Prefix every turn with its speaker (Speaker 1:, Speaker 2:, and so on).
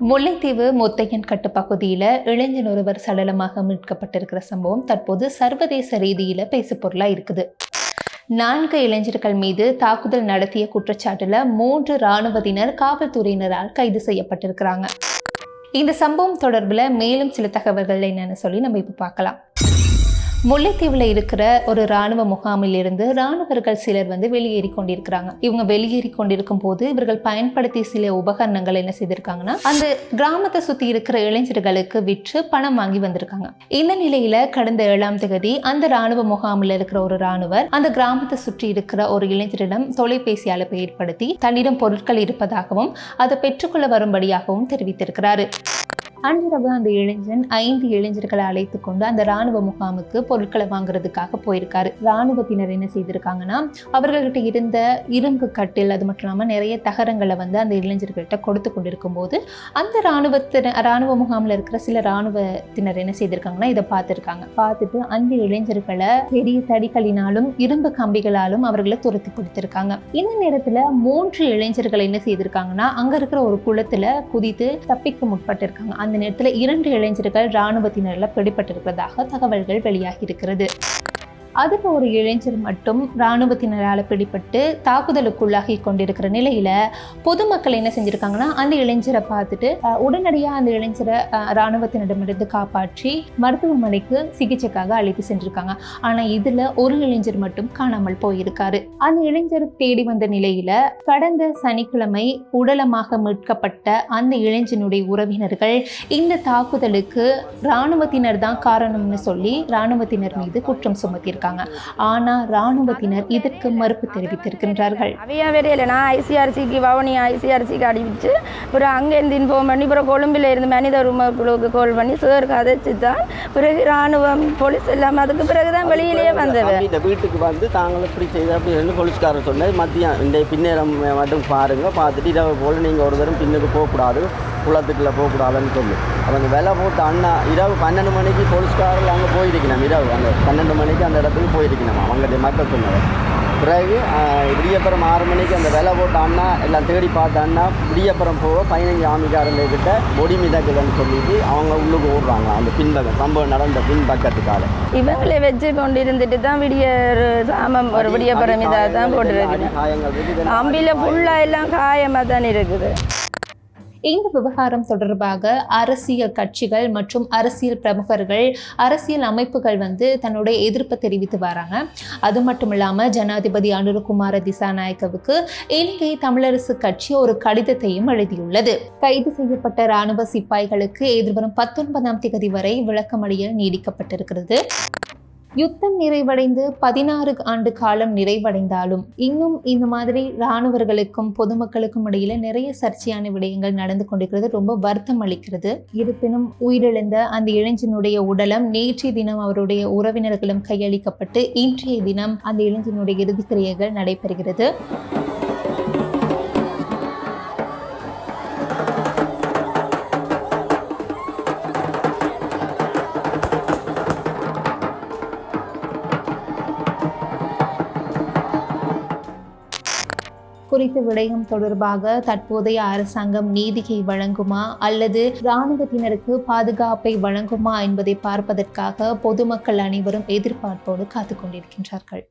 Speaker 1: முல்லைத்தீவு முத்தையன் கட்டு பகுதியில் இளைஞன் ஒருவர் சடலமாக மீட்கப்பட்டிருக்கிற சம்பவம் தற்போது சர்வதேச ரீதியில் பேசுபொருளாக இருக்குது. நான்கு இளைஞர்கள் மீது தாக்குதல் நடத்திய குற்றச்சாட்டுல மூன்று இராணுவத்தினர் காவல்துறையினரால் கைது செய்யப்பட்டிருக்கிறாங்க. இந்த சம்பவம் தொடர்பில் மேலும் சில தகவல்கள் என்னன்னு சொல்லி நம்ம இப்போ பார்க்கலாம். முல்லைத்தீவில் இருக்கிற ஒரு ராணுவ முகாமில் இருந்து ராணுவர்கள் சிலர் வந்து வெளியேறி கொண்டிருக்கிறாங்க. இவங்க வெளியேறி கொண்டிருக்கும் போது இவர்கள் பயன்படுத்திய சில உபகரணங்கள் என்ன செய்திருக்காங்கன்னா அந்த கிராமத்தை சுத்தி இருக்கிற இளைஞர்களுக்கு விற்று பணம் வாங்கி வந்திருக்காங்க. இந்த நிலையில கடந்த ஏழாம் தேதி அந்த ராணுவ முகாமில் இருக்கிற ஒரு ராணுவர் அந்த கிராமத்தை சுற்றி இருக்கிற ஒரு இளைஞரிடம் தொலைபேசி அழைப்பை ஏற்படுத்தி தன்னிடம் பொருட்கள் இருப்பதாகவும் அதை பெற்றுக்கொள்ள வரும்படியாகவும் தெரிவித்திருக்கிறாரு. அன்றிரவு அந்த இளைஞன் ஐந்து இளைஞர்களை அழைத்து கொண்டு அந்த ராணுவ முகாமுக்கு பொருட்களை வாங்குறதுக்காக போயிருக்காரு. ராணுவத்தினர் என்ன செய்திருக்காங்கன்னா அவர்கள்கிட்ட இருந்த இரும்பு கட்டில் அது மட்டும் இல்லாமல் நிறைய தகரங்களை வந்து அந்த இளைஞர்கள்ட்ட கொடுத்து கொண்டிருக்கும் போது அந்த ராணுவத்தினர் ராணுவ முகாமில் இருக்கிற சில ராணுவத்தினர் என்ன செய்திருக்காங்கன்னா இதை பார்த்துருக்காங்க. பார்த்துட்டு அந்த இளைஞர்களை பெரிய தடிகளினாலும் இரும்பு கம்பிகளாலும் அவர்களை துரத்தி பிடித்திருக்காங்க. இந்த நேரத்தில் மூன்று இளைஞர்கள் என்ன செய்திருக்காங்கன்னா அங்கே இருக்கிற ஒரு குளத்தில் குதித்து தப்பிக்க முற்பட்டிருக்காங்க. அந்த நேரத்தில் இரண்டு இளைஞர்கள் இராணுவத்தினரில் பிடிப்பட்டிருப்பதாக தகவல்கள் வெளியாகி இருக்கிறது. அதில் ஒரு இளைஞர் மட்டும் இராணுவத்தினரால் பிடிபட்டு தாக்குதலுக்குள்ளாகி கொண்டிருக்கிற நிலையில் பொதுமக்கள் என்ன செஞ்சுருக்காங்கன்னா அந்த இளைஞரை பார்த்துட்டு உடனடியாக அந்த இளைஞரை இராணுவத்தினரிடமிருந்து காப்பாற்றி மருத்துவமனைக்கு சிகிச்சைக்காக அழைத்து சென்றிருக்காங்க. ஆனால் இதில் ஒரு இளைஞர் மட்டும் காணாமல் போயிருக்காரு. அந்த இளைஞர் தேடி வந்த நிலையில் கடந்த சனிக்கிழமை உடலமாக மீட்கப்பட்ட அந்த இளைஞனுடைய உறவினர்கள் இந்த தாக்குதலுக்கு இராணுவத்தினர் தான் காரணம்னு சொல்லி இராணுவத்தினர் மீது குற்றம் சுமத்தியிருக்காங்க. ஆனா இராணுவத்தினர் இதற்கு மறுப்பு தெரிவித்திருக்கின்றார்கள்.
Speaker 2: அவையா வரையில நான் ஐசிஆர்சிக்கு வவுனி ஐசிஆர்சிக்கு அடிச்சு அப்புறம் அங்கேருந்து இன்ஃபார்ம் பண்ணி அப்புறம் கொழும்பில் இருந்து மனித உரிமைக்குழுவுக்கு கால் பண்ணி சார் கதைச்சு தான் பிறகு இராணுவம் போலீஸ் எல்லாம் அதுக்கு பிறகு தான் வெளியிலேயே வந்தது.
Speaker 3: இந்த வீட்டுக்கு வந்து தாங்கள் இப்படி செய்த அப்படின்னு போலீஸ்காரர் சொன்னது மதியம் இந்த பின்னேரம் மட்டும் பாருங்க பார்த்துட்டு இரவு போல் நீங்கள் ஒரு தரம் பின்னுக்கு போகக்கூடாது. குளத்துக்குள்ள போகக்கூடாதுன்னு சொல்லி. அவங்க விலை போட்டு அண்ணா இரவு பன்னெண்டு மணிக்கு போலீஸ்காரர்கள் அங்கே போயிருக்கணும் இரவு. அந்த பன்னெண்டு மணிக்கு அந்த இடத்துக்கு போயிருக்கணும் அவங்க மக்கள் சொன்னது. பிறகு விடியப்புறம் ஆறு மணிக்கு அந்த விலை போட்ட அண்ணா எல்லாம் தேடி பார்த்த அண்ணா விடியப்புறம் போக பதினஞ்சு ஆமிக்காரங்க கிட்ட பொடி மிதக்குதுன்னு சொல்லிட்டு அவங்க உள்ளுக்கு ஓடுறாங்க. அந்த பின்பக்கம் சம்பவம் நடந்த பின்பக்கத்துக்கால
Speaker 2: இவங்களே வச்சு கொண்டு இருந்துட்டு தான் விடிய சாமம் ஒரு விடிய இதாக தான்.
Speaker 3: இதெல்லாம்
Speaker 2: அம்பியில் ஃபுல்லாக எல்லாம் காயமாக தான் இருக்குது.
Speaker 1: இந்த விவகாரம் தொடர்பாக அரசியல் கட்சிகள் மற்றும் அரசியல் பிரமுகர்கள் அரசியல் அமைப்புகள் வந்து தன்னுடைய எதிர்ப்பை தெரிவித்து வராங்க. அது மட்டும் இல்லாமல் ஜனாதிபதி அனுரகுமார திசாநாயக்கவுக்கு இலங்கை தமிழரசு கட்சி ஒரு கடிதத்தையும் எழுதியுள்ளது. கைது செய்யப்பட்ட இராணுவ சிப்பாய்களுக்கு எதிர்வரும் பத்தொன்பதாம் தேதி வரை விளக்கமளியல் நீடிக்கப்பட்டிருக்கிறது. யுத்தம் நிறைவடைந்து பதினாறு ஆண்டு காலம் நிறைவடைந்தாலும் இன்னும் இந்த மாதிரி இராணுவர்களுக்கும் பொதுமக்களுக்கும் இடையில நிறைய சர்ச்சையான விடயங்கள் நடந்து கொண்டிருக்கிறது. ரொம்ப வருத்தம் அளிக்கிறது. இருப்பினும் உயிரிழந்த அந்த இளைஞனுடைய உடலம் நேற்றைய தினம் அவருடைய உறவினர்களும் கையளிக்கப்பட்டு இன்றைய தினம் அந்த இளைஞனுடைய இறுதிக்கிரியைகள் நடைபெறுகிறது. குறித்த விடயம் தொடர்பாக தற்போதைய அரசாங்கம் நீதியை வழங்குமா அல்லது இராணுவத்தினருக்கு பாதுகாப்பை வழங்குமா என்பதை பார்ப்பதற்காக பொதுமக்கள் அனைவரும் எதிர்பார்ப்போடு காத்துக் கொண்டிருக்கின்றார்கள்